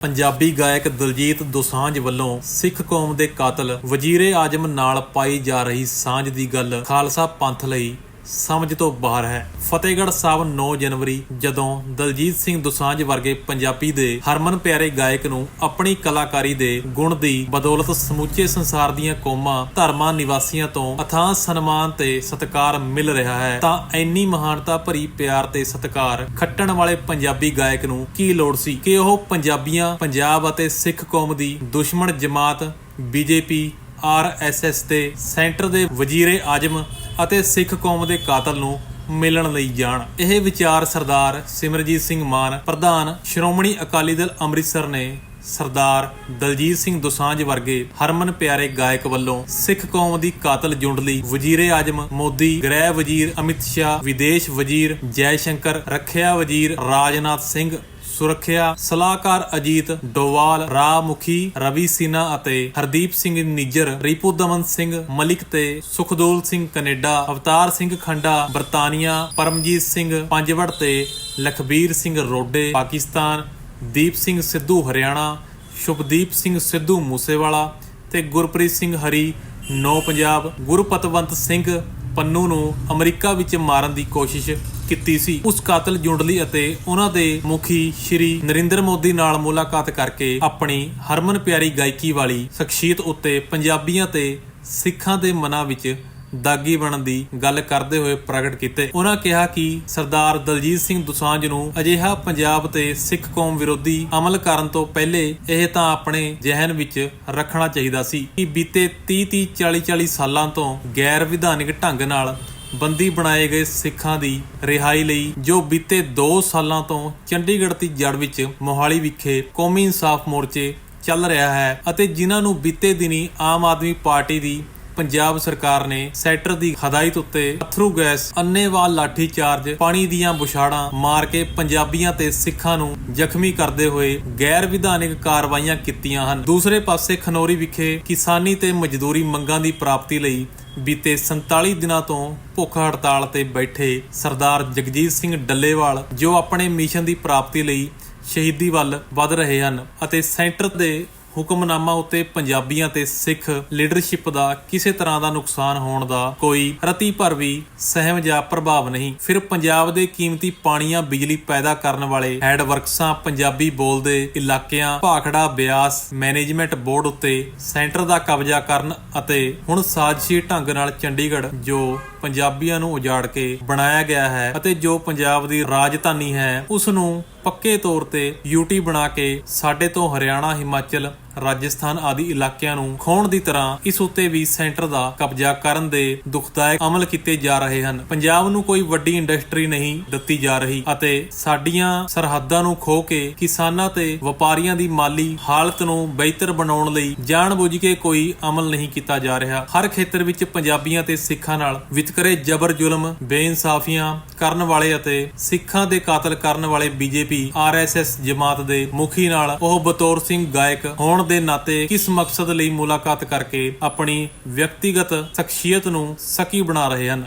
ਪੰਜਾਬੀ ਗਾਇਕ ਦਲਜੀਤ ਦੋਸਾਂਝ ਵੱਲੋਂ ਸਿੱਖ ਕੌਮ ਦੇ ਕਾਤਲ ਵਜ਼ੀਰੇ ਆਜਮ ਨਾਲ ਪਾਈ ਜਾ ਰਹੀ ਸਾਂਝ ਦੀ ਗੱਲ ਖਾਲਸਾ ਪੰਥ ਲਈ ਸਮਝ ਤੋਂ ਬਾਹਰ ਹੈ। ਫਤਿਹਗੜ੍ਹ ਸਾਹਿਬ 9 ਜਨਵਰੀ, ਜਦੋਂ ਦਲਜੀਤ ਸਿੰਘ ਦੋਸਾਂਝ ਵਰਗੇ ਪੰਜਾਬੀ ਦੇ ਹਰਮਨ ਪਿਆਰੇ ਗਾਇਕ ਨੂੰ ਆਪਣੀ ਕਲਾਕਾਰੀ ਦੇ ਗੁਣ ਦੀ ਬਦੌਲਤ ਸਮੁੱਚੇ ਸੰਸਾਰ ਦੀਆਂ ਕੌਮਾਂ, ਧਰਮਾਂ ਨਿਵਾਸੀਆਂ ਤੋਂ ਅਥਾਹ ਸਨਮਾਨ ਤੇ ਸਤਿਕਾਰ ਮਿਲ ਰਿਹਾ ਹੈ, ਤਾਂ ਇੰਨੀ ਮਹਾਨਤਾ ਭਰੀ ਪਿਆਰ ਤੇ ਸਤਿਕਾਰ ਖੱਟਣ ਵਾਲੇ ਪੰਜਾਬੀ ਗਾਇਕ ਨੂੰ ਕੀ ਲੋੜ ਸੀ ਕਿ ਉਹ ਪੰਜਾਬੀਆਂ, ਪੰਜਾਬ ਅਤੇ ਸਿੱਖ ਕੌਮ ਦੀ ਦੁਸ਼ਮਣ ਜਮਾਤ ਬੀਜੇਪੀ ਆਰਐਸਐਸ ਤੇ ਸੈਂਟਰ ਦੇ ਵਜ਼ੀਰੇ ਆਜਮ ਅਤੇ ਸਿੱਖ ਕੌਮ ਦੇ ਕਾਤਲ ਨੂੰ ਮਿਲਣ ਲਈ ਜਾਣ। ਇਹ ਵਿਚਾਰ ਸਰਦਾਰ ਸਿਮਰਜੀਤ ਸਿੰਘ ਮਾਨ, ਪ੍ਰਧਾਨ ਸ਼੍ਰੋਮਣੀ ਅਕਾਲੀ ਦਲ ਅੰਮ੍ਰਿਤਸਰ ਨੇ ਸਰਦਾਰ ਦਲਜੀਤ ਸਿੰਘ ਦੋਸਾਂਝ ਵਰਗੇ ਹਰਮਨ ਪਿਆਰੇ ਗਾਇਕ ਵੱਲੋਂ ਸਿੱਖ ਕੌਮ ਦੀ ਕਾਤਲ ਜੁੰਡ ਲਈ ਵਜ਼ੀਰੇ ਆਜਮ, ਮੋਦੀ, ਗ੍ਰਹਿ ਵਜ਼ੀਰ ਅਮਿਤ ਸ਼ਾਹ, ਵਿਦੇਸ਼ ਵਜ਼ੀਰ ਜੈ ਸ਼ੰਕਰ, ਰੱਖਿਆ ਵਜ਼ੀਰ ਰਾਜਨਾਥ ਸਿੰਘ ਸੁਰੱਖਿਆ ਸਲਾਹਕਾਰ ਅਜੀਤ ਡੋਵਾਲ ਰਾਹ ਮੁਖੀ ਰਵੀ ਸਿਨਾ ਅਤੇ ਹਰਦੀਪ ਸਿੰਘ ਨਿੱਜਰ, ਰੀਪੂ ਦਮਨ ਸਿੰਘ ਮਲਿਕ ਤੇ ਸੁਖਦੋਲ ਸਿੰਘ ਕੈਨੇਡਾ, ਅਵਤਾਰ ਸਿੰਘ ਖੰਡਾ, ਬਰਤਾਨੀਆ, ਪਰਮਜੀਤ ਸਿੰਘ ਪੰਜਵੜ ਤੇ ਲਖਬੀਰ ਸਿੰਘ ਰੋਡੇ, ਪਾਕਿਸਤਾਨ, ਦੀਪ ਸਿੰਘ ਸਿੱਧੂ ਹਰਿਆਣਾ, ਸ਼ੁਭਦੀਪ ਸਿੰਘ ਸਿੱਧੂ ਮੂਸੇਵਾਲਾ ਤੇ ਗੁਰਪ੍ਰੀਤ ਸਿੰਘ ਹਰੀ, ਨੌ ਪੰਜਾਬ। ਗੁਰਪਤਵੰਤ ਸਿੰਘ ਪੰਨੂ ਨੂੰ ਅਮਰੀਕਾ ਵਿੱਚ ਮਾਰਨ ਦੀ ਕੋਸ਼ਿਸ਼ ਕੀਤੀ ਸੀ। ਉਸ ਕਾਤਲ ਜੁੰਡਲੀ ਅਤੇ ਉਹਨਾਂ ਦੇ ਮੁਖੀ ਸ਼੍ਰੀ ਨਰਿੰਦਰ ਮੋਦੀ ਨਾਲ ਮੁਲਾਕਾਤ ਕਰਕੇ ਆਪਣੀ ਹਰਮਨ ਪਿਆਰੀ ਗਾਇਕੀ ਵਾਲੀ ਸ਼ਖਸੀਅਤ ਉੱਤੇ ਪੰਜਾਬੀਆਂ ਤੇ ਸਿੱਖਾਂ ਦੇ ਮਨਾਂ ਵਿੱਚ ਦਾਗੀ ਬਣਨ ਦੀ ਗੱਲ ਕਰਦੇ ਹੋਏ ਪ੍ਰਗਟ ਕੀਤੇ। ਉਹਨਾਂ ਕਿਹਾ ਕਿ ਸਰਦਾਰ ਦਲਜੀਤ ਸਿੰਘ ਦੁਸਾਂਝ ਨੂੰ ਅਜਿਹਾ ਪੰਜਾਬ ਤੇ ਸਿੱਖ ਕੌਮ ਵਿਰੋਧੀ ਅਮਲ ਕਰਨ ਤੋਂ ਪਹਿਲੇ ਇਹ ਤਾਂ ਆਪਣੇ ਜ਼ਿਹਨ ਵਿੱਚ ਰੱਖਣਾ ਚਾਹੀਦਾ ਸੀ ਕਿ ਬੀਤੇ 30 30 40 40 ਸਾਲਾਂ ਤੋਂ ਗੈਰ ਵਿਧਾਨਿਕ ਢੰਗ ਨਾਲ ਬੰਦੀ ਬਣਾਏ ਗਏ ਸਿੱਖਾਂ ਦੀ ਰਿਹਾਈ ਲਈ, ਜੋ ਬੀਤੇ 2 ਸਾਲਾਂ ਤੋਂ ਚੰਡੀਗੜ੍ਹ ਦੀ ਜੜ ਵਿੱਚ ਮੋਹਾਲੀ ਵਿਖੇ ਕੌਮੀ ਇਨਸਾਫ ਮੋਰਚੇ ਚੱਲ ਰਿਹਾ ਹੈ ਅਤੇ ਜਿਨ੍ਹਾਂ ਨੂੰ ਬੀਤੇ ਦਿਨੀ ਆਮ ਆਦਮੀ ਪਾਰਟੀ ਦੀ ਪੰਜਾਬ ਸਰਕਾਰ ਨੇ ਸੈਕਟਰ ਦੀ ਹਦਾਇਤ ਉੱਤੇ ਅਥਰੂ ਗੈਸ ਅੰਨੇਵਾਹ ਲਾਠੀ ਚਾਰਜ ਪਾਣੀ ਦੀਆਂ ਬੁਛਾੜਾਂ ਮਾਰ ਕੇ ਪੰਜਾਬੀਆਂ ਤੇ ਸਿੱਖਾਂ ਨੂੰ ਜ਼ਖਮੀ ਕਰਦੇ ਹੋਏ ਗੈਰ ਵਿਧਾਨਿਕ ਕਾਰਵਾਈਆਂ ਕੀਤੀਆਂ ਹਨ। ਦੂਸਰੇ ਪਾਸੇ ਖਨੌਰੀ ਵਿਖੇ ਕਿਸਾਨੀ ਤੇ ਮਜ਼ਦੂਰੀ ਮੰਗਾਂ ਦੀ ਪ੍ਰਾਪਤੀ ਲਈ ਬੀਤੇ 47 ਦਿਨਾਂ ਤੋਂ ਭੁੱਖ ਹੜਤਾਲ ਤੇ ਬੈਠੇ ਸਰਦਾਰ ਜਗਜੀਤ ਸਿੰਘ ਡੱਲੇਵਾਲ, ਜੋ ਆਪਣੇ ਮਿਸ਼ਨ ਦੀ ਪ੍ਰਾਪਤੀ ਲਈ ਸ਼ਹੀਦੀ ਵੱਲ ਵੱਧ ਰਹੇ ਹਨ ਅਤੇ ਸੈਂਟਰ ਦੇ ਹੁਕਮਨਾਮਾ ਉੱਤੇ ਪੰਜਾਬੀਆਂ ਤੇ ਸਿੱਖ ਲੀਡਰਸ਼ਿਪ ਦਾ ਕਿਸੇ ਤਰ੍ਹਾਂ ਦਾ ਨੁਕਸਾਨ ਹੋਣ ਦਾ ਕੋਈ ਰਤੀ ਭਰ ਵੀ ਸਹਿਮ ਜਾਂ ਪ੍ਰਭਾਵ ਨਹੀਂ। ਫਿਰ ਪੰਜਾਬ ਦੇ ਕੀਮਤੀ ਪਾਣੀਆਂ ਬਿਜਲੀ ਪੈਦਾ ਕਰਨ ਵਾਲੇ ਹੈਡ ਵਰਕਸਾਂ ਪੰਜਾਬੀ ਬੋਲਦੇ ਇਲਾਕਿਆਂ ਭਾਖੜਾ ਬਿਆਸ ਮੈਨੇਜਮੈਂਟ ਬੋਰਡ ਉੱਤੇ ਸੈਂਟਰ ਦਾ ਕਬਜ਼ਾ ਕਰਨ ਅਤੇ ਹੁਣ ਸਾਜ਼ਿਸ਼ੀ ਢੰਗ ਨਾਲ ਚੰਡੀਗੜ੍ਹ, ਜੋ ਪੰਜਾਬੀਆਂ ਨੂੰ ਉਜਾੜ ਕੇ ਬਣਾਇਆ ਗਿਆ ਹੈ ਅਤੇ ਜੋ ਪੰਜਾਬ ਦੀ ਰਾਜਧਾਨੀ ਹੈ ਉਸ ਨੂੰ ਪੱਕੇ ਤੌਰ ਤੇ ਯੂਟੀ ਬਣਾ ਕੇ ਸਾਡੇ ਤੋਂ ਹਰਿਆਣਾ, ਹਿਮਾਚਲ ਰਾਜਸਥਾਨ ਆਦਿ ਇਲਾਕਿਆਂ ਨੂੰ ਖੋਣ ਦੀ ਤਰ੍ਹਾਂ ਇਸ ਉੱਤੇ ਵੀ ਸੈਂਟਰ ਦਾ ਕਬਜ਼ਾ ਕਰਨ ਦੇ ਦੁਖਦਾਇਕ ਅਮਲ ਕੀਤੇ ਜਾ ਰਹੇ ਹਨ। ਪੰਜਾਬ ਨੂੰ ਕੋਈ ਵੱਡੀ ਇੰਡਸਟਰੀ ਨਹੀਂ ਦਿੱਤੀ ਜਾ ਰਹੀ ਅਤੇ ਸਾਡੀਆਂ ਸਰਹੱਦਾਂ ਨੂੰ ਖੋ ਕੇ ਕਿਸਾਨਾਂ ਤੇ ਵਪਾਰੀਆਂ ਦੀ ਮਾਲੀ ਹਾਲਤ ਨੂੰ ਬਿਹਤਰ ਬਣਾਉਣ ਲਈ ਜਾਣਬੁੱਝ ਕੇ ਕੋਈ ਅਮਲ ਨਹੀਂ ਕੀਤਾ ਜਾ ਰਿਹਾ। ਹਰ ਖੇਤਰ ਵਿੱਚ ਪੰਜਾਬੀਆਂ ਤੇ ਸਿੱਖਾਂ ਨਾਲ ਵਿਤਕਰੇ ਜ਼ਬਰ ਜ਼ੁਲਮ, ਬੇਇਨਸਾਫੀਆਂ ਕਰਨ ਵਾਲੇ ਅਤੇ ਸਿੱਖਾਂ ਦੇ ਕਾਤਲ ਕਰਨ ਵਾਲੇ ਬੀਜੇਪੀ, ਆਰਐਸਐਸ ਜਮਾਤ ਦੇ ਮੁਖੀ ਨਾਲ ਉਹ ਬਤੌਰ ਸਿੰਘ ਗਾਇਕ ਹੋਣ ਹੋਣ ਦੇ ਨਾਤੇ ਕਿਸ ਮਕਸਦ ਲਈ ਮੁਲਾਕਾਤ ਕਰਕੇ ਆਪਣੀ ਵਿਅਕਤੀਗਤ ਸ਼ਖਸੀਅਤ ਨੂੰ ਸਕੀ ਬਣਾ ਰਹੇ ਹਨ।